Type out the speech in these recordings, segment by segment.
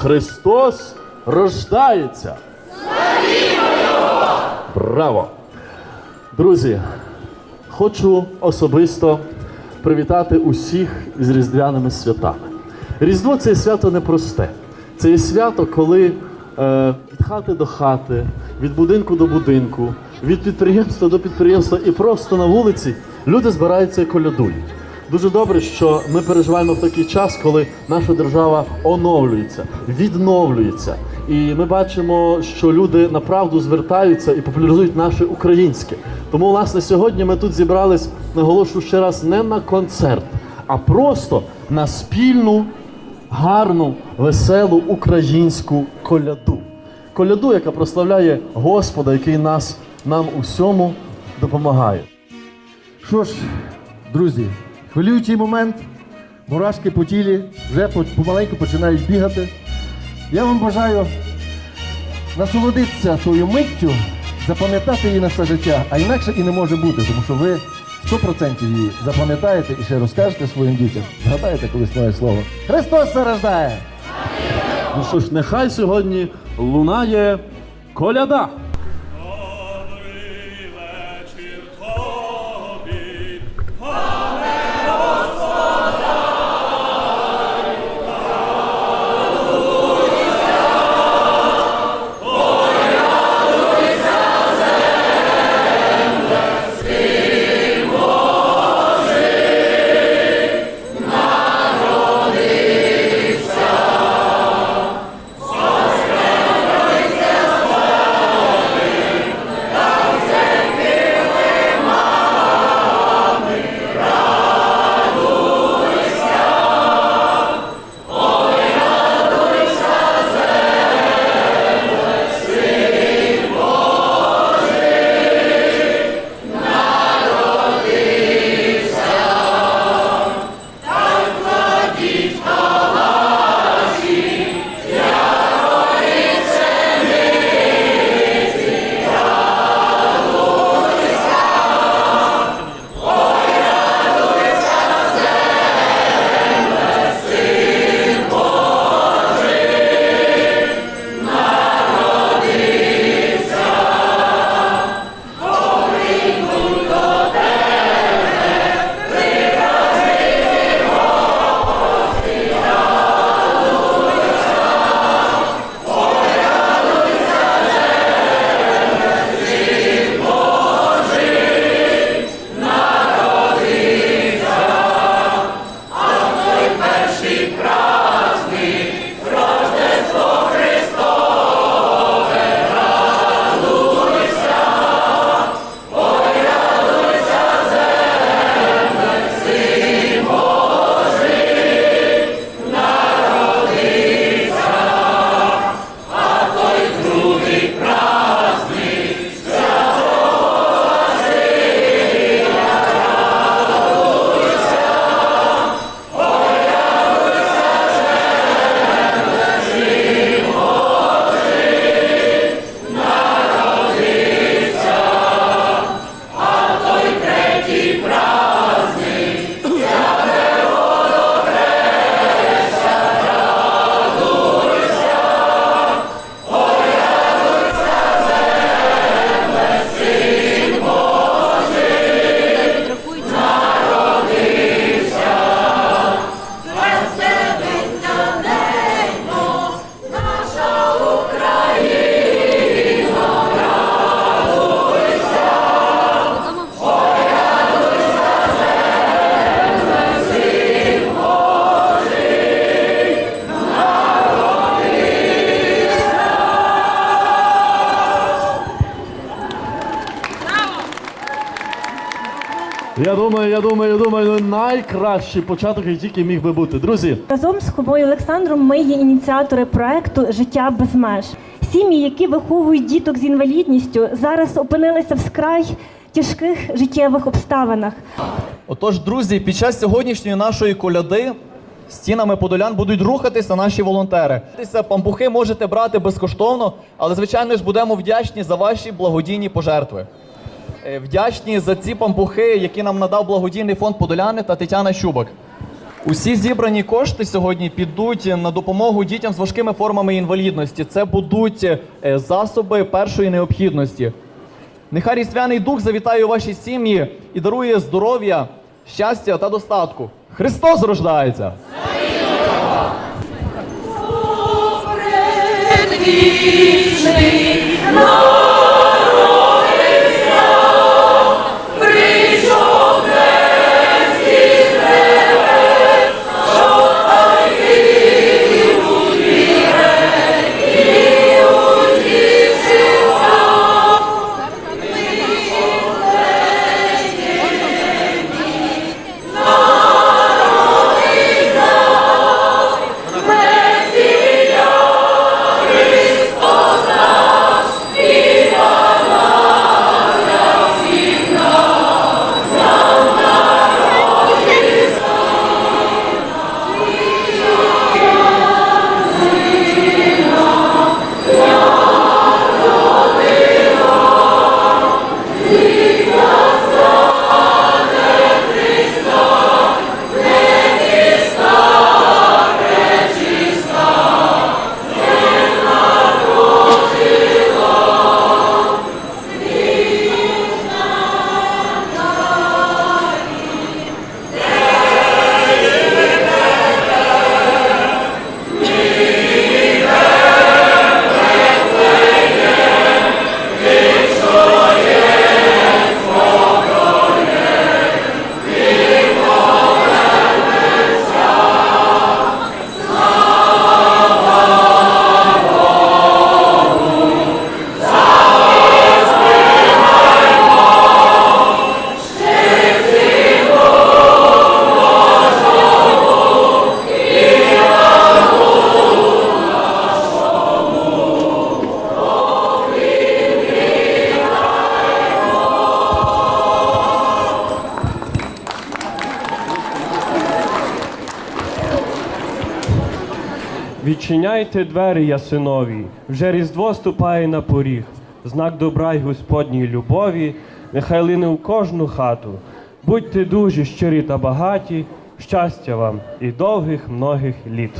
Христос рождається. Браво! Друзі, хочу особисто привітати усіх з різдвяними святами. Різдво це свято непросте. Це є свято, коли е, від хати до хати, від будинку до будинку, від підприємства до підприємства і просто на вулиці люди збираються і колядують. Дуже добре, що ми переживаємо в такий час, коли наша держава оновлюється, відновлюється. І ми бачимо, що люди направду звертаються і популяризують наше українське. Тому, власне, сьогодні ми тут зібрались, наголошую ще раз, не на концерт, а просто на спільну, гарну, веселу українську коляду. Коляду, яка прославляє Господа, який нас нам усьому допомагає. Що ж, друзі, хвилюючий момент, мурашки по тілі вже по- помаленьку починають бігати. Я вам бажаю насолодитися тою миттю, запам'ятати її на все життя, а інакше і не може бути, тому що ви 100% її запам'ятаєте і ще розкажете своїм дітям. Згадаєте колись моє слово. Христос рождає! Ну що ж, нехай сьогодні лунає коляда. Я думаю, я думаю, я думаю, ну, найкращий початок, який тільки міг би бути. Друзі, Разом з Хомою Олександром ми є ініціатори проекту Життя без меж. Сім'ї, які виховують діток з інвалідністю, зараз опинилися в скрай тяжких життєвих обставинах. Отож, друзі, під час сьогоднішньої нашої коляди стінами Подолян будуть рухатися наші волонтери. Пампухи можете брати безкоштовно, але звичайно ж будемо вдячні за ваші благодійні пожертви. Е, Вдячні за ці пампухи, які нам надав благодійний фонд Подоляни та Тетяна Щубак. Усі зібрані кошти сьогодні підуть на допомогу дітям з важкими формами інвалідності. Це будуть е, засоби першої необхідності. Нехай різдвяний дух завітає у ваші сім'ї і дарує здоров'я, щастя та достатку. Христос рождається! Відчиняйте двері, ясинові, вже різдво ступає на поріг. Знак добра й Господній любові, нехай лине в кожну хату. Будьте дуже щирі та багаті, щастя вам і довгих многих літ.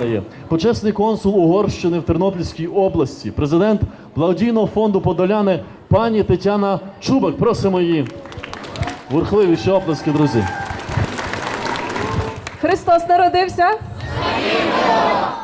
Падає. Почесний консул Угорщини в Тернопільській області, президент благодійного фонду Подоляни пані Тетяна Чубак. Просимо її. Бурхливіші оплески, друзі. Христос народився.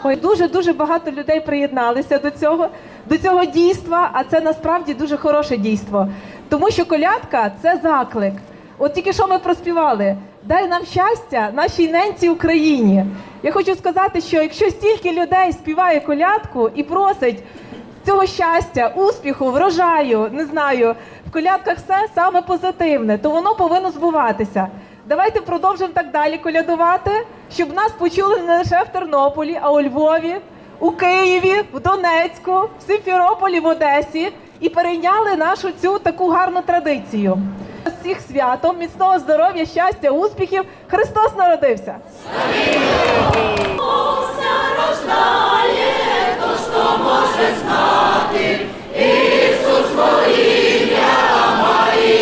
Ой, дуже дуже багато людей приєдналися до цього, до цього дійства, а це насправді дуже хороше дійство. Тому що колядка це заклик. От тільки що ми проспівали. Дай нам щастя, нашій ненці Україні. Я хочу сказати, що якщо стільки людей співає колядку і просить цього щастя, успіху, врожаю, не знаю, в колядках все саме позитивне, то воно повинно збуватися. Давайте продовжимо так далі колядувати, щоб нас почули не лише в Тернополі, а у Львові, у Києві, в Донецьку, в Симферополі, в Одесі і перейняли нашу цю таку гарну традицію. Всіх святом, міцного здоров'я, щастя, успіхів! Христос народився!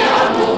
Гарну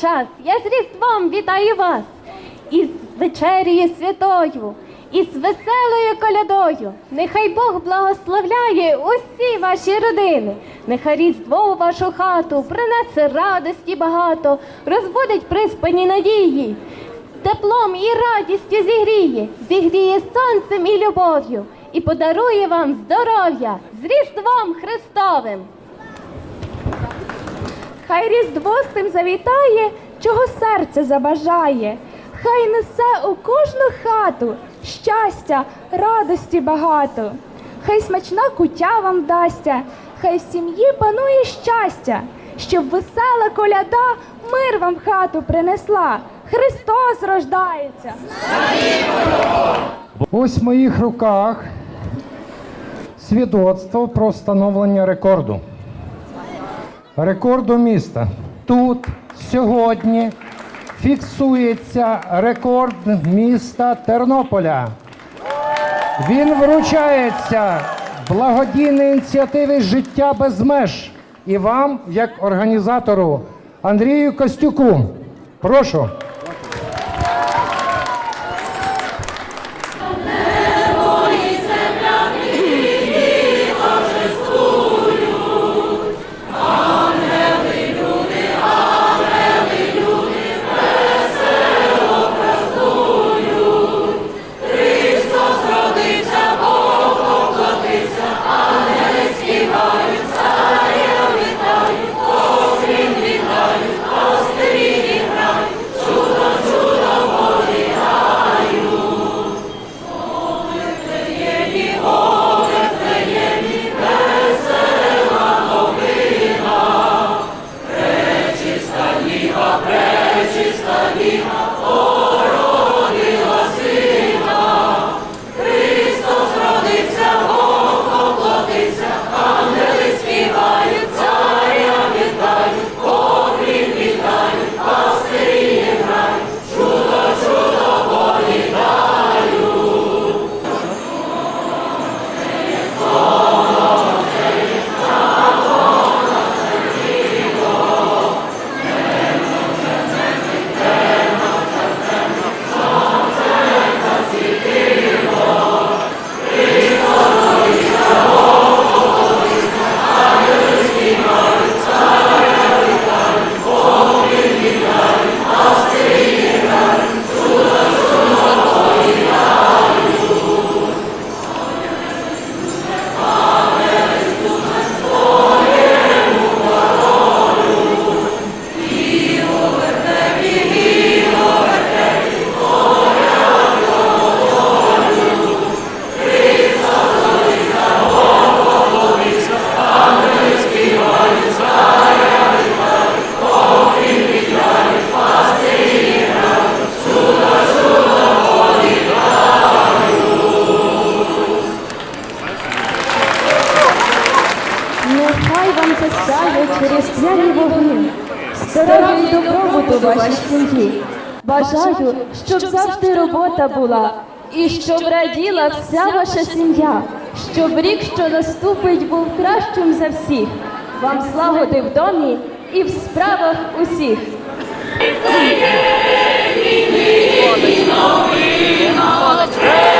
час. Я з Різдвом вітаю вас із вечерією святою, із веселою колядою. Нехай Бог благословляє усі ваші родини. Нехай Різдво у вашу хату принесе радості багато, розбудить приспані надії. Теплом і радістю зігріє, зігріє сонцем і любов'ю, і подарує вам здоров'я з Різдвом Христовим. Хай різдво з тим завітає, чого серце забажає. Хай несе у кожну хату щастя, радості багато. Хай смачна куття вам вдасться, хай в сім'ї панує щастя, щоб весела коляда мир вам в хату принесла. Христос рождається. Ось в моїх руках свідоцтво про встановлення рекорду. Рекорду міста. Тут сьогодні фіксується рекорд міста Тернополя. Він вручається благодійній ініціативі Життя без меж і вам, як організатору Андрію Костюку. Прошу. Робота була, і щоб раділа вся ваша сім'я, щоб рік, що наступить, був кращим за всіх. Вам слагоди в домі і в справах усіх. Молодець.